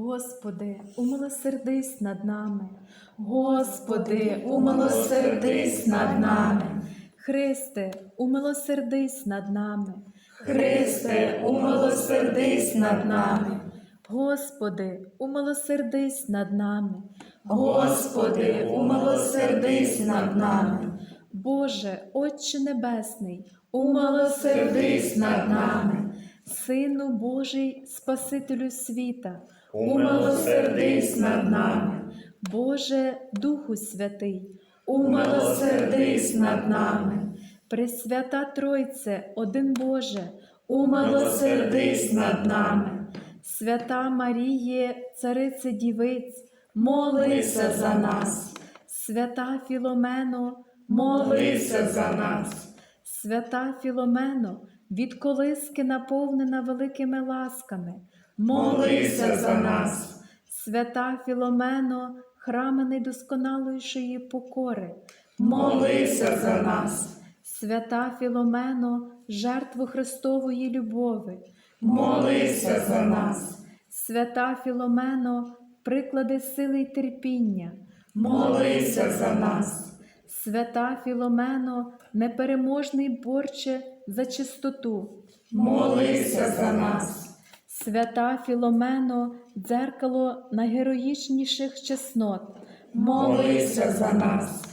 Господи, умилосердись над нами. Господи, умилосердись над нами. Христе, умилосердись над нами. Христе, умилосердись над нами. Господи, умилосердись над нами. Господи, умилосердись над нами. Боже, Отче Небесний, Умилосердись над нами. Сину Божий, Спасителю світа, Умилосердись над нами. Боже, Духу Святий, Умилосердись над нами. Пресвята Тройце, один Боже, Умилосердись над нами. Свята Маріє, Царице Дівиць, Молися за нас. Свята Філомено, Молися за нас. Свята Філомено, від колиски наповнена великими ласками. Молися за нас. Свята Філомено, храми найдосконалішої покори. Молися за нас. Свята Філомено, жертву Христової любови. Молися за нас. Свята Філомено, приклади сили й терпіння. Молися за нас. Свята Філомено, непереможний борче за чистоту. Молися за нас. Свята Філомено, дзеркало найгероїчніших чеснот. Молися за нас.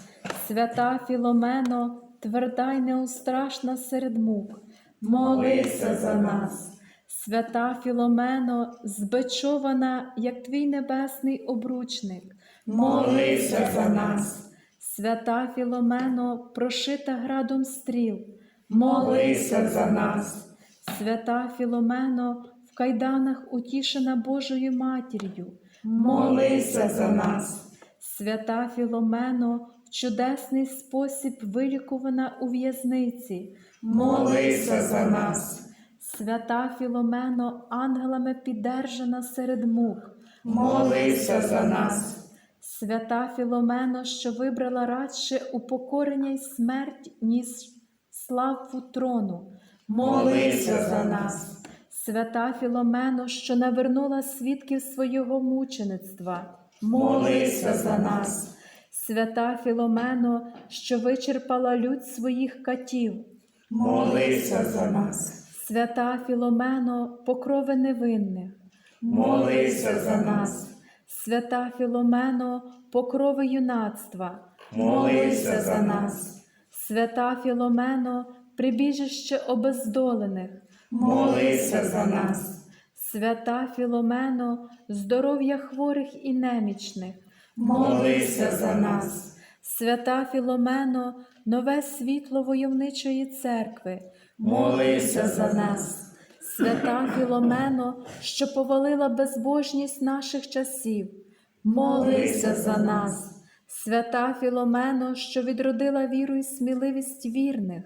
Свята Філомено, тверда й неустрашна серед мук. Молися за нас. Свята Філомено, збечована, як твій небесний обручник. Молися за нас. Свята Філомено, прошита градом стріл. Молися за нас. Свята Філомено, кайданах утішена Божою матір'ю. Молися за нас. Свята Філомено, в чудесний спосіб вилікувана у в'язниці. Молися за нас. Свята Філомено, ангелами піддержана серед мук. Молися за нас. Свята Філомено, що вибрала радше упокорення й смерть, ніж славу трону. Молися за нас. Свята Філомено, що навернула свідків свого мучеництва. Молися за нас. Свята Філомено, що вичерпала людь своїх катів. Молися за нас. Свята Філомено, покрови невинних. Молися за нас. Свята Філомено, покрови юнацтва. Молися за нас. Свята Філомено, прибіжище обездолених. Молися за нас. Свята Філомено, здоров'я хворих і немічних. Молися за нас. Свята Філомено, нове світло войовничої церкви. Молися за нас. Свята Філомено, що повалила безбожність наших часів. Молися за нас. Свята Філомено, що відродила віру і сміливість вірних.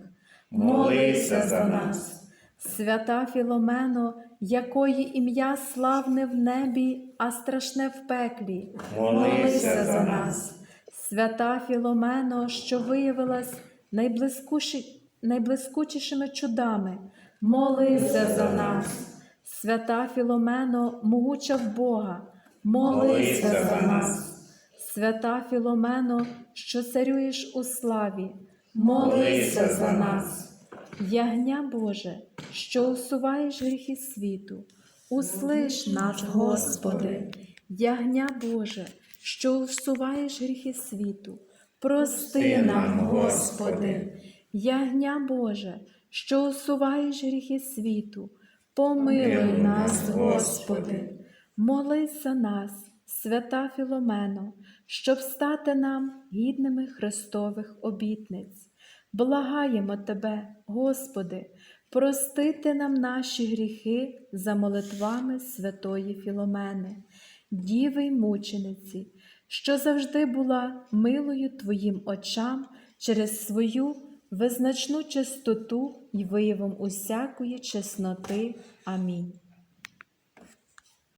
Молися за нас. Свята Філомено, якої ім'я славне в небі, а страшне в пеклі. Молися за нас. Свята Філомено, що виявилась найблискучішими чудами. Молися за нас. Свята Філомено, могуча в Бога. Молися за нас. Свята Філомено, що царюєш у славі. Молися за нас. Ягня Боже, що усуваєш гріхи світу, услиш нас, Господи, Ягня Боже, що усуваєш гріхи світу, прости нам, Господи, Ягня Боже, що усуваєш гріхи світу, помилуй нас, Господи, молись за нас, свята Філомено, щоб стати нам гідними Христових обітниць. Благаємо Тебе, Господи, простити нам наші гріхи за молитвами святої Філомени, Діви й мучениці, що завжди була милою Твоїм очам через свою визначну чистоту й виявом усякої чесноти. Амінь.